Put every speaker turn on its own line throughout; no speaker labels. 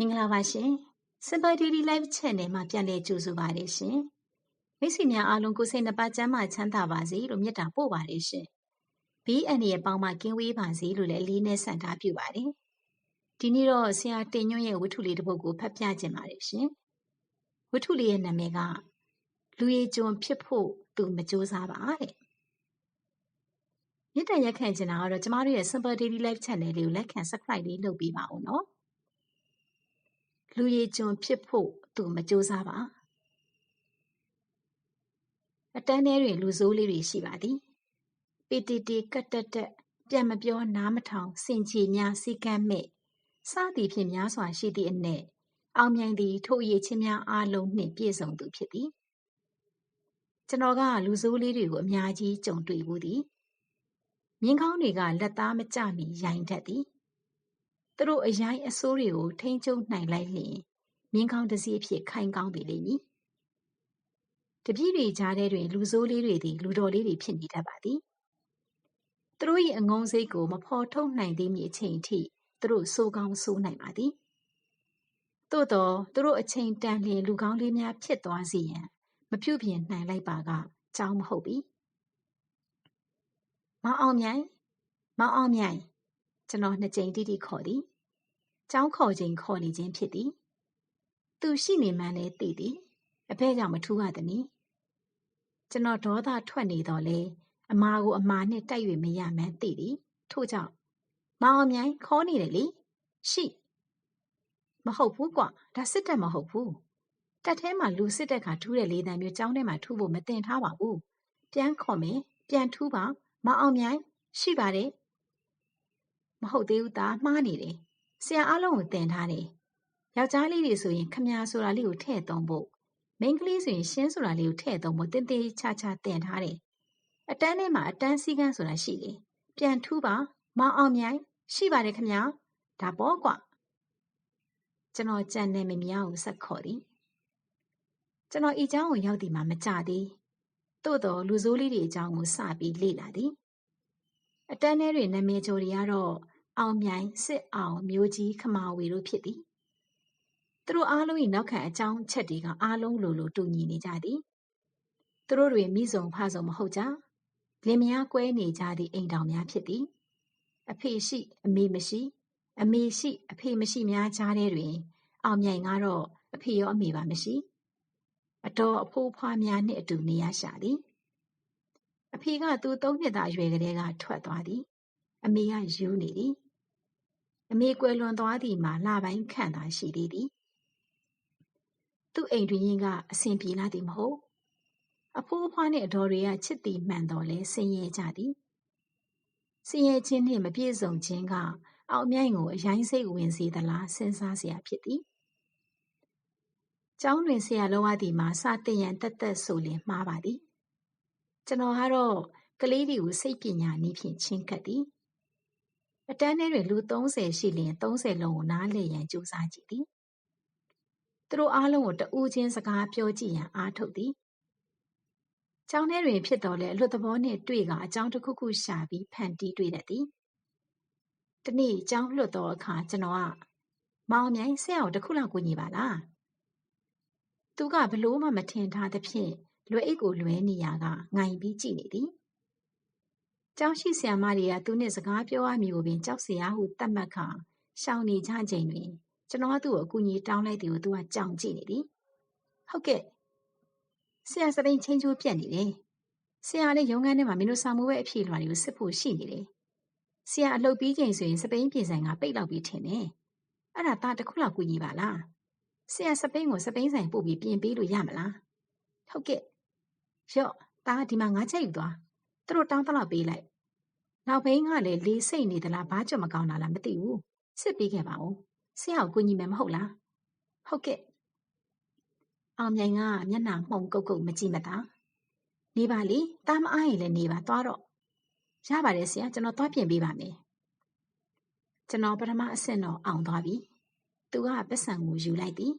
မင်္ဂလာပါရှင် Simple Daily Life Channel မှာပြန်လည်ကြိုဆိုပါရရှင်မိတ်ဆွေများအားလုံးကိုယ်စိတ်နှပါကျန်းမာချမ်းသာပါစေလို့မေတ္တာပို့ပါတယ်ရှင်ဘေးအန္တရာယ်ပေါင်းမှကင်းဝေးပါစေလို့လည်းအလေးနဲ့ဆန္ဒပြုပါတယ်ဒီနေ့တော့ဆရာတင်ညွန့်ရဲ့ဝတ္ထုလေးတစ်ပုဒ်ကိုဖတ်ပြခြင်းပါတယ်ရှင်ဝတ္ထုလေးရဲ့နာမည်ကလူရည်ကျွန်ဖြစ်ဖို့သူမကြိုးစားပါတဲ့မြစ်တန်ရက်ခံချင်တာကတော့ကျမတို့ရဲ့ Simple Daily Life Channel လေးကိုလက်ခံ Subscribe လေးလုပ်ပေးပါဦးနော် လူရည်ကျွန်ဖြစ်ဖို့သူမကြိုးစားပါအတန်းထဲတွင်လူဆိုးလေးတွေရှိပါသည်ပီတီတီကတ်တက်တက်ပြန်မပြောနားမထောင်စင်ချီများစီကမ်းမဲ့စသည်ဖြင့်များစွာရှိသည့်အနက်အောင်မြိုင်သည်ထို့ရည်ချင်းများအားလုံးနှင့်ပြည့်စုံသူဖြစ်သည်ကျွန်တော်ကလူဆိုးလေးတွေကိုအများကြီးကြုံတွေ့ဘူးသည်မြင်းကောင်းတွေကလက်သားမကြမီရိုင်တတ်သည် သူတို့အရိုင်းအဆိုးတွေကိုထိန်းချုပ်နိုင်လိုက်လျင်မြင်းကောင်းတစ်စီးအဖြစ်ခိုင်ကောင်းပေလိမ့်မည်တပြည့်တွေကြားထဲတွင် လူဆိုးလေးတွေသည်လူတော်လေးတွေဖြစ်နေတတ်ပါသည်သူတို့၏အငုံစိတ်ကိုမဖော်ထုတ်နိုင်သေးမီအချိန်အထိသူတို့စိုးကောင်းစိုးနိုင်ပါသည်သို့တော့သူတို့အချိန်တန်လျင်လူကောင်းလေးများဖြစ်သွားစေရန်မပြုပြင်နိုင်လိုက်ပါကကြောင်းမဟုတ်ပြီမောင်အောင်မြိုင်မောင်အောင်မြိုင်ကျွန်တော်နှစ်ကြိမ်တိတိခေါ်သည်။ ကျောင်းခေါ်ချိန်ခေါ်နေခြင်းဖြစ်သည်။သူရှိနေမှန်းလည်းသိသည်။အဖေကြောင့်မထူးရသည်နီ။ကျွန်တော်ဒေါသထွက်နေတော့လေအမာကိုအမာနဲ့တိုက်၍မရမှန်းသိသည်။ထို့ကြောင့်မောင်အမြိုင်ခေါ်နေတယ်လေ။ရှိမဟုတ်ဘူးကွာဒါစစ်တပ်မဟုတ်ဘူး။တက်ထဲမှာလူစစ်တပ်ကထူးတဲ့လေးတန်မျိုးကျောင်းထဲမှာထူးဖို့မတင်ထားပါဘူး။ပြန်ခေါ်မယ်ပြန်ထူးပါမအောင်မြိုင်ရှိပါတယ်မဟုတ်သေးဘူးသားမှားနေတယ် ဆရာအားလုံးကိုတင်ထားတယ်ယောက်ျားလေးတွေဆိုရင်ခမ ्या ဆိုတာလေးကိုထည့်သုံးဖို့မိန်းကလေးဆိုရင်ရှင်းဆိုတာလေးကိုထည့်သုံးဖို့တင်းတင်းချာချာတင်ထားတယ်အတန်းထဲမှာအတန်းစည်းကမ်းဆိုတာရှိတယ်ပြန်ထူးပါမောင်အောင်မြိုင်ရှိပါတယ်ခမ ्या ဒါပေါ့ကွာကျွန်တော်ကြံနေမမြောက်ကိုဆက်ခေါ်သည်ကျွန်တော်ဤเจ้าကိုရောက်ဒီမှာမကြသေးသို့တော်လူဆိုးလေးတွေအကြောင်းကိုစပြီးလေ့လာသည်အတန်းထဲတွင်နာမည်ကျော်တွေကတော့ အောင်မြိုင်စစ်အောင်မျိုးကြီးခမာဝေတို့ဖြစ်သည်သူတို့အားလုံး၏နောက်ခံအကြောင်းချက်တွေကအားလုံးလိုလိုတူညီနေကြသည်သူတို့တွေမိစုံဖဆုံမဟုတ်ကြလင်မယားကွဲနေကြသည့်အိမ်တောင်များဖြစ်သည်အဖေရှိအမေမရှိ အမေရှိအဖေမရှိများကြားထဲတွင် အောင်မြိုင်ကတော့အဖေရောအမေပါမရှိအတော်အဖိုးဖွားများနှင့်အတူနေရရှာသည်အဖေကသူသုံးနှစ်သားအရွယ်ကလေးကထွက်သွားသည် အမေကယူနေသည် အမေကွယ်လွန်သွားသည်မှာလပိုင်းခန့်သာရှိသေးသည်သူ့အိမ်တွင်ရင်ကအဆင်ပြေလာသည်မဟုတ်အဖိုးအဖွားနှင့်အတော်တွေကချစ်သည်မှန်တော်လဲဆင်းရဲကြသည်ဆင်းရဲခြင်းနှင့်မပြည့်စုံခြင်းကအောက်မြိုင်ကိုအရင်စိတ်ဝင်စေသလားစဉ်းစားเสียဖြစ်သည်ကျောင်းတွင်ဆရာလောရသည်မှာစာတင်ရန်တက်တက်ဆိုလင်မှားပါသည်ကျွန်တော်ကတော့ကလေးတွေကိုစိတ်ပညာနည်းဖြင့်ချင်းကပ်သည် အတန်းထဲတွင် လူ 30 ရှိလျင် 30 လုံးကို နားလည်ရန် ကြိုးစားကြည့်သည်သူတို့အားလုံးကိုတဦးချင်း စကားပြောကြည့်ရန် အားထုတ်သည်ကျောင်းထဲတွင် ဖြစ်တော်လဲအလွတ်သဘောနှင့်တွေ့ကအကြောင်းတစ်ခုခုရှာပြီး ဖန်တီးတွေ့တတ်သည်တနေ့ ကျောင်းလွတ်တော်အခါ ကျွန်တော်က မောင်မြိုင်ဆရာကိုတခုလောက် ကူညီပါလား သူကဘလို့မှ မထင်ထားသဖြင့် လွယ်အိတ်ကို လွဲနေရကငိုင်ပြီးကြည့်နေသည် ကျောင်းရှိဆရာမတွေကသူနဲ့စကားပြောရမည်ကိုပင်ကြောက်စရာဟုသတ်မှတ်ခါရှောင်နေကြချိန်တွင်ကျွန်တော်ကသူ့ကိုအကူအညီတောင်းလိုက်သည်ကိုသူကကြောင်ကြည့်နေသည်ဟုတ်ကဲ့ဆရာစပိန်ချင်းချိုးပြက်နေတယ်ဆရာလည်းရုံးခန်းထဲမှာမင်းတို့စာမိုးပဲအဖြေလွှာတွေကိုစစ်ဖို့ရှိနေတယ်ဆရာအလုပ်ပြီးချိန်ဆိုရင်စပိန်ပြည်ဆိုင်ကပိတ်လောက်ပြီးထင်တယ်အဲ့ဒါသားတစ်ခုလောက်ကူညီပါလားဆရာစပိန်ကိုစပိန်ဆိုင်ပို့ပြီးပြင်ပေးလို့ရမလားဟုတ်ကဲ့ရော့သားဒီမှာငါချက်ယူသွား သူတို့တောင်းတလောက်ပေးလိုက်နောက်ဘိန်းကလည်းလေးစိတ်နေသလားဘာကြောင့်မကောင်းတာလားမသိဘူးစစ်ပေးခဲ့ပါဦးဆရာကိုကူညီမယ်မဟုတ်လားဟုတ်ကဲ့အောင်မြိုင်ကမျက်နှာမှုံကုတ်ကုတ်မကြည့်မသာနေပါလေတားမအားရင်လည်းနေပါသွားတော့ရပါတယ်ဆရာကျွန်တော်သွားပြင်ပေးပါမယ်ကျွန်တော်ပထမအဆင့်တော့အောင်သွားပြီသူကပတ်စံကိုယူလိုက်သည်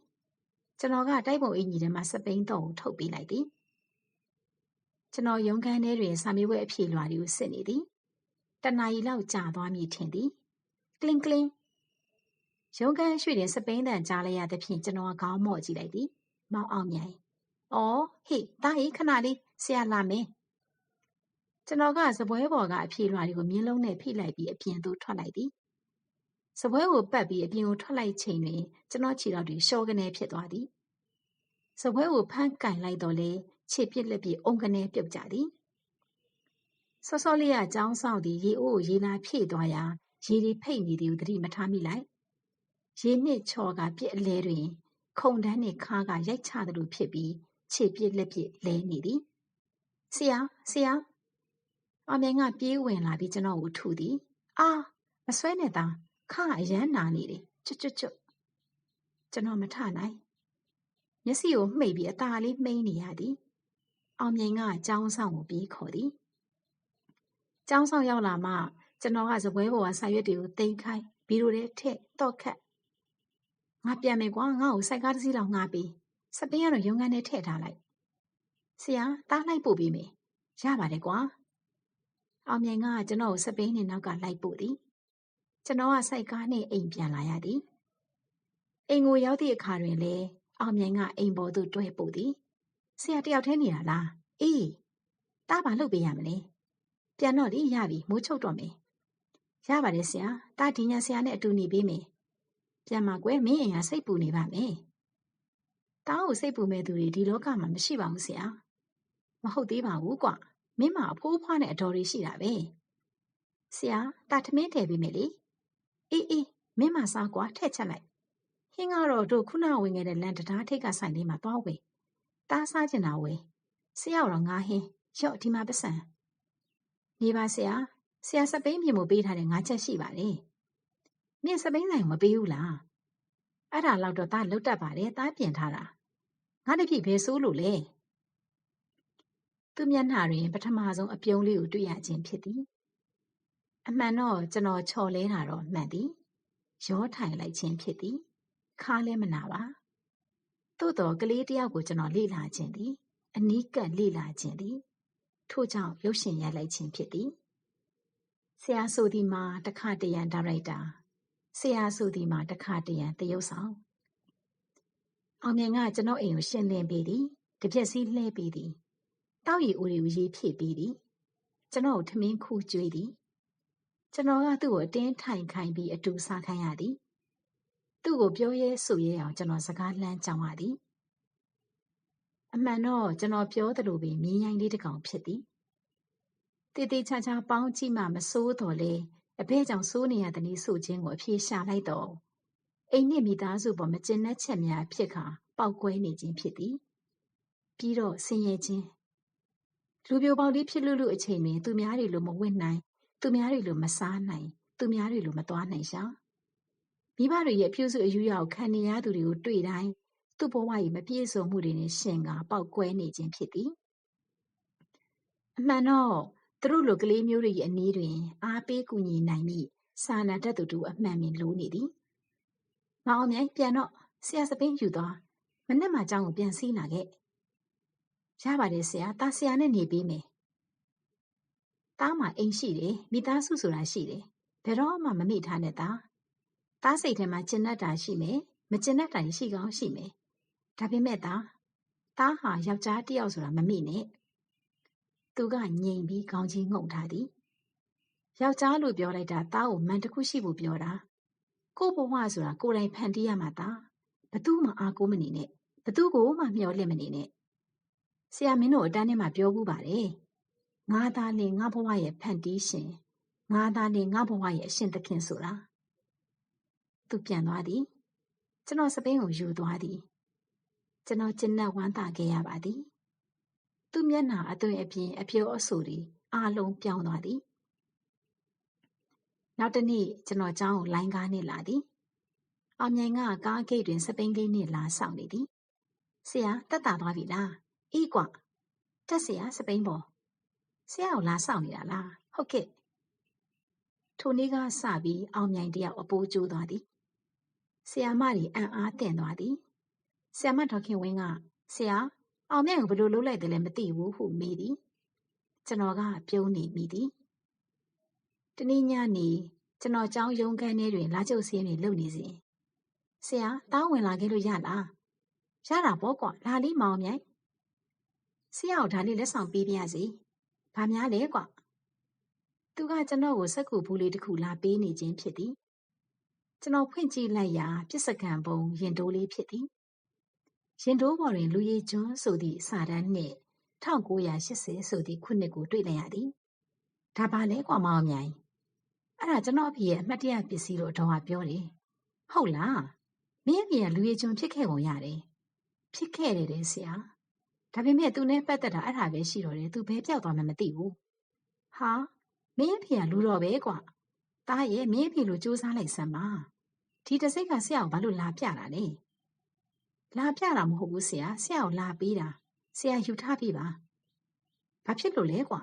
ကျွန်တော်ကတိုက်ပုံအင်ကြီးထဲမှာစပိန်တော့ကိုထုတ်ပေးလိုက်သည် ကျွန်တော်ရုံးခန်းထဲတွင်စာမေးပွဲအဖြေလွှာတွေကိုစစ်နေသည်တနာရီလောက်ကြာသွားမည်ထင်သည်ကလင်းကလင်းရုံးခန်းရွှေ့တင်စပိန်သံကြားလိုက်ရသဖြင့်ကျွန်တော်ကခေါင်းမော့ကြည့်လိုက်သည်။မောင်အောင်မြိုင်။အော်ဟေ့တာဟေ့ခဏလေးဆရာလာမယ်။ကျွန်တော်ကစပွဲပေါ်ကအဖြေလွှာတွေကိုမြင်းလုံးနဲ့ဖိလိုက်ပြီးအပြင်သို့ထွက်လိုက်သည်။စပွဲကိုပတ်ပြီးအပြင်ကိုထွက်လိုက်ချိန်တွင်ကျွန်တော်ခြေထောက်တွေရှော့ကနေဖြစ်သွားသည်။စပွဲကိုဖမ်းကင်လိုက်တော့လေ ခြေပြစ်လက်ပြအုံကနေပြုတ်ကြသည်။စောစောလေးကကြောင်းဆောင်သည်ရေအိုးကိုရေလာဖြည့်သွားရာရေဒီဖိတ်နေသည်ကိုသတိမထားမိလိုက်ရေနှင့်ချော်ကပြစ်အလဲတွင် ခုံတန်းနှင့်ခါးကရိုက်ချသလိုဖြစ်ပြီးခြေပြစ်လက်ပြလဲနေသည်ဆရာဆရာအမြိုင်ကပြေးဝင်လာပြီးကျွန်တော်ကိုထူသည်အာမဆွဲနဲ့သားခါအရန်နာနေတယ်ချွတ်ချွတ်ချွတ်ကျွန်တော်မထနိုင်မျက်စိကိုမှိတ်ပြီးအตาလေးမှိန်နေရသည် အောင်မြိုင်ကကြောင်းဆောင်ကိုပြေးခေါ်သည်ကျောင်းဆောင်ရောက်လာမှကျွန်တော်ကစပွဲပေါ်ကစာရွက်တွေကိုတင်ခိုင်းဘီရိုထဲထည့်တော့ခတ်ငါပြန်မယ်ကွာငါ့ကိုစိုက်ကားတစ်စီးလောက်ငှားပေးစပင်းကတော့ရုံငန်းထဲထည့်ထားလိုက်ဆရာတားလိုက်ပို့ပေးမယ်ရပါတယ်ကွာအောင်မြိုင်ကကျွန်တော်ကိုစပင်းနဲ့နောက်ကလိုက်ပို့သည်ကျွန်တော်ကစိုက်ကားနဲ့အိမ်ပြန်လာရသည်အိမ်ကိုရောက်သည့်အခါတွင်လေအောင်မြိုင်ကအိမ်ပေါ်သို့တွဲပို့သည် ဆရာတယောက်တည်းနေတာလားအေးတားပါလုပ်ပေးရမလဲပြန်တော့လေရပြီမိုးချုပ်တော့မယ်ရပါတယ်ဆရာတာဒီညာဆရာနဲ့အတူနေပေးမယ်ပြန်มาကွယ်မင်းအိမ်ကစိတ်ပူနေပါမယ်တားကိုစိတ်ပူမဲ့သူတွေဒီလောကမှာမရှိပါဘူးဆရာမဟုတ်သေးပါဘူးကွမင်းမအဖိုးဖွားနဲ့အတော်တွေရှိတာပဲဆရာတာထမင်းထည့်ပေးမယ်လေအေးအေးမင်းမစားကွာထည့်ချက်လိုက်ဟင်းကတော့တို့ခုနဝင်ခဲ့တဲ့လန်တံတားထိပ်ကဆိုင်လေးမှာသွားဝယ် တားစားကျင်တာဝယ်ဆရာတော့ငါဟင်းရော့ဒီမှာပစံနေပါဆရာဆရာစပိန်ပြင်မပေးထားတဲ့ငါးချက်ရှိပါတယ်။မြင့်စပိန်ဆိုင်မပေးဘူးလား။အဲ့ဒါတော့တော့သားလုတ်တတ်ပါတယ်သားပြင်ထားတာ။ငါတပြည့်ဘယ်ဆိုးလို့လဲ။သူ့မျက်နှာတွင်ပထမဆုံးအပြုံးလေးကိုတွေ့ရခြင်းဖြစ်သည်။အမှန်တော့ကျွန်တော်ချော်လဲတာတော့မှန်သည်။ရောထိုင်လိုက်ခြင်းဖြစ်သည်။ခါလဲမနာပါ။ သို့တော်ကလေးတယောက်ကိုကျွန်တော်လေ့လာခြင်းသည် အနီးကပ်လေ့လာခြင်းသည် ထို့ကြောင့်ရုပ်ရှင်ရိုက်လိုက်ခြင်းဖြစ်သည်ဆရာဆိုသည်မှာတခတရံဒါရိုက်တာဆရာဆိုသည်မှာတခတရံတရုပ်ဆောင်အောင်မြင်ကကျွန်တော်အိမ်ကိုရှင်းလင်းပေးသည်တပြက်စီးလှဲပေးသည်တောက်ရီဦးတွေကိုရေးဖြည့်ပေးသည်ကျွန်တော်ထမင်းခူးကျွေးသည်ကျွန်တော်ကသူ့ကိုအတင်းထိုင်ခိုင်းပြီးအတူစားခိုင်းရသည် သူ့ကိုပြောရဲဆိုရဲအောင်ကျွန်တော်စကားလှမ်းကြောင်ရသည်အမှန်တော့ကျွန်တော်ပြောသလိုပင်မြင်းရိုင်းလေးတစ်ကောင်ဖြစ်သည်တည်တည်ချာချာပေါင်းကြည့်မှမစိုးတော်လေအဘဲကြောင့်စိုးနေရတဲ့နည်းဆိုခြင်းကိုအပြေရှာလိုက်တော့အိမ်နှင့်မိသားစုပေါ်မကျင်တဲ့ချက်များဖြစ်ခါပောက်ကွဲနေခြင်းဖြစ်သည်ပြီးတော့ဆင်းရဲခြင်းလူပြိုပေါက်လေးဖြစ်လို့လို့အချိန်တွင်သူများတွေလိုမဝင့်နိုင် သူများတွေလိုမစားနိုင် သူများတွေလိုမသွားနိုင်ရှာ မိဘတွေရဲ့ပြုစုအယူရကိုခံနေရသူတွေကိုတွေ့တိုင်းသူ့ဘဝရဲ့မပြည့်စုံမှုတွေနဲ့ရှင်ကပေါက်ကွဲနေခြင်းဖြစ်သည်အမှန်တော့သူတို့လိုကလေးမျိုးတွေရဲ့အနည်းတွင် အားပေးကူညီနိုင်မည့်စာနာတတ်သူတို့အမှန်ပင်လိုနေသည်။မောင်အမြိုင်ပြန်တော့ဆရာစပင်းယူသွားမနေ့မှအကြောင်းကိုပြန်စီးလာခဲ့။ရပါတယ်ဆရာတာဆရာနဲ့နေပေးမယ်။တားမှာအိမ်ရှိတယ်မိသားစုဆိုတာရှိတယ်ဘယ်တော့မှမမေ့ထားနဲ့တာ သားစိတ်ထဲမှာကျဉ်တတ်တာရှိမယ်မကျဉ်တတ်တာရှိကောင်းရှိမယ်ဒါပေမဲ့သားသားဟာယောက်ျားတစ်ယောက်ဆိုတာမမေ့နဲ့သူကငြိမ်ပြီးခေါင်းချင်းငုံထားသည်ယောက်ျားလို့ပြောလိုက်တာသားကိုမန်တစ်ခုရှိဖို့ပြောတာကို့ဘဝဆိုတာကိုယ်တိုင်ဖန်တီးရမှာသားဘသူမှအားကိုးမနေနဲ့ဘသူကိုမှမျှော်လင့်မနေနဲ့ဆရာမင်းတို့အတန်းထဲမှာပြောခုပါတယ်ငါသားလင်ငါဘဝရဲ့ဖန်တီးရှင်ငါသားလင်ငါဘဝရဲ့အရှင်သခင်ဆိုတာ သူပြန်သွားသည် ကျွန်တော်စပင်းကိုယူသွားသည် ကျွန်တော်ကျဉ်းနဲ့ဝမ်းသာခဲ့ရပါသည် သူ့မျက်နှာအသွင်အပြင်အပြောအဆိုတွေအားလုံးပြောင်းသွားသည်နောက်တနေ့ကျွန်တော်ကျောင်းကိုလိုင်းကားနဲ့လာသည်အောင်မြိုင်ကကားဂိတ်တွင်စပိန်လေးနဲ့လာဆောင်နေသည်ဆရာတက်တာသွားပြီလားအေးကွတက်ဆရာစပိန်ပေါ်ဆရာကိုလာဆောင်နေတာလားဟုတ်ကဲ့ထိုနေ့ကစပြီးအောင်မြိုင်တယောက်အပိုးကျိုးသွားသည် ဆရာမတွေအံ့အားသင့်သွားသည်ဆရာမဒေါခင်ဝင်းကဆရာအောင်မြတ်ကိုဘယ်လိုလုပ်လိုက်တယ်လဲမသိဘူးဟုမေးသည်ကျွန်တော်ကပြုံးနေမိသည်တနေ့ညနေကျွန်တော်ကျောင်းရုံးခန်းထဲတွင်လာကျုပ်စင်းတွေလုပ်နေစဉ်ဆရာတားဝင်လာခဲ့လို့ရလားရတာပေါ့ကွာလာလေးမောင်မြိုင်ဆရာကိုဒါလေးလက်ဆောင်ပေးပြရစီဘာများလဲကွာသူကကျွန်တော်ကိုစက်ကူဘူးလေးတစ်ခုလာပေးနေခြင်းဖြစ်သည် ကျွန်တော်ဖွင့်ကြည့်လိုက်ရာပြစ်စကံပုံရင်တိုးလေးဖြစ်သည်ရင်တိုးပေါ်တွင် လူရည်ကျွန်းဆိုသည့်စာတန်းနှင့်1980ဆိုသည့်ခုနှစ်ကိုတွေ့လိုက်ရသည်ဒါပါလဲကွာမောင်မြိုင်အဲ့ဒါကျွန်တော်အဖေရဲ့အမှတ်တရပစ္စည်းလို့တော့ပြောတယ်ဟုတ်လားမင်းအဖေကလူရည်ကျွန်းဖြစ်ခဲ့ပုံရတယ်ဖြစ်ခဲ့တယ်တဲ့ဆရာဒါပေမဲ့သူနဲ့ပတ်သက်တာအဲ့ဒါပဲရှိတော့တယ်သူဘဲပြောက်သွားမှမသိဘူးဟာမင်းအဖေကလူတော်ပဲကွာ တားရဲ့မင်းအဖေလိုစူးစမ်းလိုက်စမ်းပါဒီတစိတ်ကဆရာကိုဘာလို့လာပြတာလဲလာပြတာမဟုတ်ဘူးဆရာဆရာကိုလာပေးတာဆရာယူထားပြီပါဘာဖြစ်လို့လဲကွာ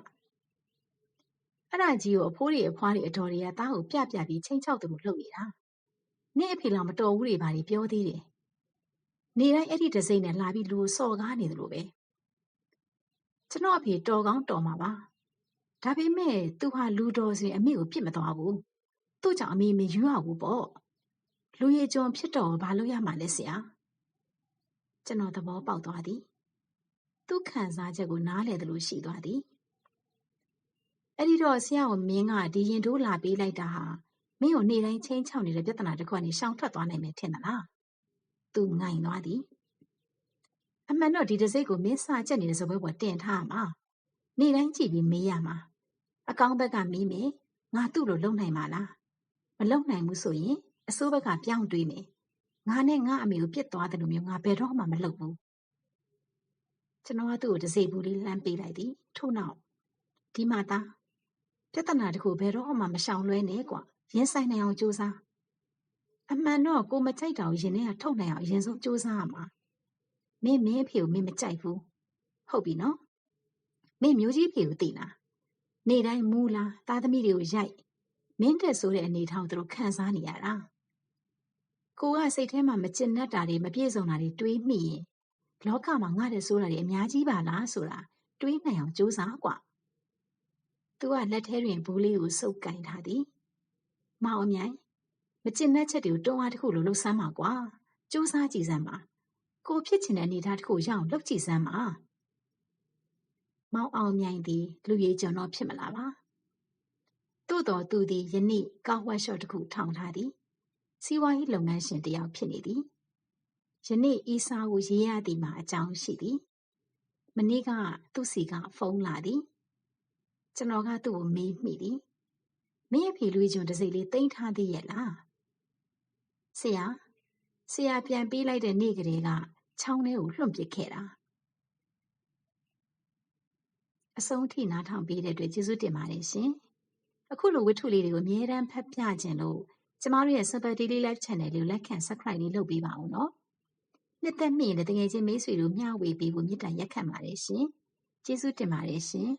အဲ့ဒါကြီးကိုအဖိုးတွေအဖွားတွေအတော်တွေကတားကိုပြပြပြီးချိန်ချောက်သူလို့လုပ်နေတာနင့်အဖေလောက်မတော်ဘူးတွေပါပြောသေးတယ်နေတိုင်းအဲ့ဒီတစိမ့်နဲ့လာပြီးလူကိုစော်ကားနေတယ်လို့ပဲကျွန်တော်အဖေတော်ကောင်းတော်မှာပါဒါပေမဲ့သူဟာလူတော်စင်အမေကိုပြစ်မသွားဘူး သူ့ကြောင့်အမေမယူရဘူးပေါ့လူရည်ကြုံဖြစ်တော်ဘာလို့ရမှာလဲဆရာကျွန်တော်သဘောပေါက်သွားသည်သူခံစားချက်ကိုနားလည်တယ်လို့ရှိသွားသည်အဲ့ဒီတော့ဆရာကိုမင်းကဒီရင်တိုးလာပေးလိုက်တာဟာမင်းကိုနေ့တိုင်းချင်းချောက်နေတဲ့ပြဿနာတစ်ခုကနေရှောင်ထွက်သွားနိုင်မယ်ထင်သလားသူငိုင်သွားသည်အမှန်တော့ဒီတစိတ်ကိုမင်းစာချက်နေတဲ့စပွဲပေါ်တင်ထားမှာနေ့တိုင်းကြည့်ပြီးမေးရမှာအကောင်းဘက်ကမေးမယ်ငါသူ့လိုလုံနိုင်မှာလား မလုံနိုင်ဘူးဆိုရင်အစိုးဘက်ကပြောင်းတွေးမယ်ငါနဲ့ငါအမေကိုပြစ်သွားတယ်လို့မျိုးငါဘယ်တော့မှမလုပ်ဘူးကျွန်တော်ကသူ့ကိုတစိတ်ဘူးလေးလှမ်းပေးလိုက်သည်ထို့နောက်ဒီမှာသားပြဿနာတခုဘယ်တော့မှမရှောင်လွဲနဲ့ကွာရင်ဆိုင်နိုင်အောင်ကြိုးစားအမှန်တော့ကိုမကြိုက်တာကိုရင်ထဲကထုတ်နိုင်အောင်အရင်ဆုံးကြိုးစားရမှာမင်းမင်းအဖေကိုမင်းမကြိုက်ဘူးဟုတ်ပြီနော်မင်းမျိုးကြီးဖေကိုသိလားနေတိုင်းမူးလားသားသမီးတွေကိုရိုက် မင်းတက်ဆိုတဲ့အနေထားကိုသူတို့ခံစားနေရတာကိုကစိတ်ထဲမှာမကျင်တတ်တာတွေမပြည့်စုံတာတွေတွေးမိရင်လောကမှာငါတဲ့ဆိုတာတွေအများကြီးပါလားဆိုတာတွေးနိုင်အောင်ကြိုးစားကွာသူကလက်ထဲတွင်ဘူးလေးကိုစုပ်ကင်ထားသည်မောင်အမြိုင်မကျင်တဲ့ချက်တွေကိုတွန်းအားတစ်ခုလိုလှုပ်ဆမ်းပါကွာကြိုးစားကြည့်စမ်းပါကိုဖြစ်ချင်တဲ့အနေထားတစ်ခုရအောင်လုပ်ကြည့်စမ်းပါမောင်အောင်မြိုင်သည်လူကြီးကျွန်တော်ဖြစ်မလားပါ သို့တော်သူသည်ယနေ့ကားဝက်ရှော့တစ်ခုထောင်ထားသည်စီးပွားရေးလုပ်ငန်းရှင်တစ်ယောက်ဖြစ်နေသည်ယနေ့အီစာကိုရေးရသည်မှာအကြောင်းရှိသည်မနေ့ကသူ့စီကဖုန်းလာသည်ကျွန်တော်ကသူ့ကိုမေးမိသည်မင်းရဲ့ဖေလွေးကျွန်းတစ်စိတ်လေးတိမ့်ထားသေးရဲ့လားဆရာဆရာပြန်ပေးလိုက်တဲ့နေ့ကလေးကချောင်းထဲကိုလွှင့်ပစ်ခဲ့တာအဆုံးထိနားထောင်ပေးတဲ့အတွက်ကျေးဇူးတင်ပါတယ်ရှင် အခုလိုဝတ္ထုလေးတွေကိုအမြဲတမ်းဖတ်ပြခြင်းလို့ကျမတို့ရဲ့ Super Daily Life Channel လေးကို like and subscribe လေးလုပ်ပေးပါဦးနော်နှစ်သက်မိရင်လည်းတကယ်ချင်းမိတ်ဆွေတို့မျှဝေပေးဖို့မေတ္တာရက်ခံပါတယ်ရှင်ကျေးဇူးတင်ပါတယ်ရှင်